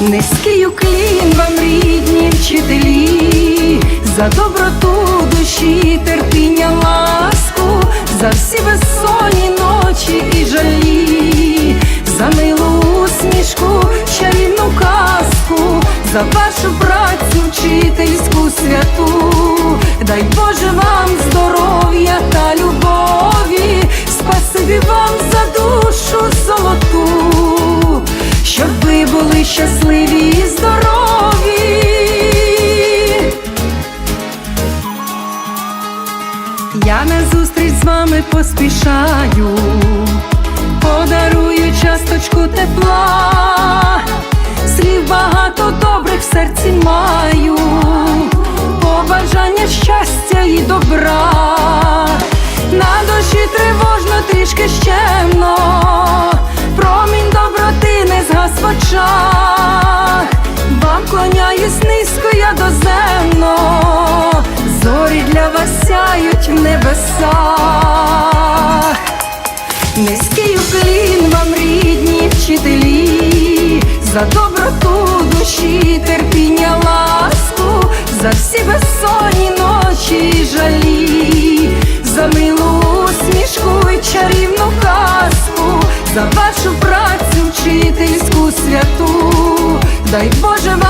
Низький уклін вам рідні вчителі, за доброту душі, терпіння, ласку, за всі безсонні ночі і жалі, за милу усмішку, чарівну казку, за вашу працю вчительську святу, дай Боже вам здоров'я та любові, спасибі вам за душу були щасливі і здорові. Я на зустріч з вами поспішаю, подарую часточку тепла, слів багато добрих в серці маю, побажання щастя і добра, небесах. Низький уклін вам рідні вчителі, за доброту душі, терпіння, ласку, за всі безсонні ночі і жалі, за милу усмішку і чарівну казку, за вашу працю вчительську святу, дай Боже вам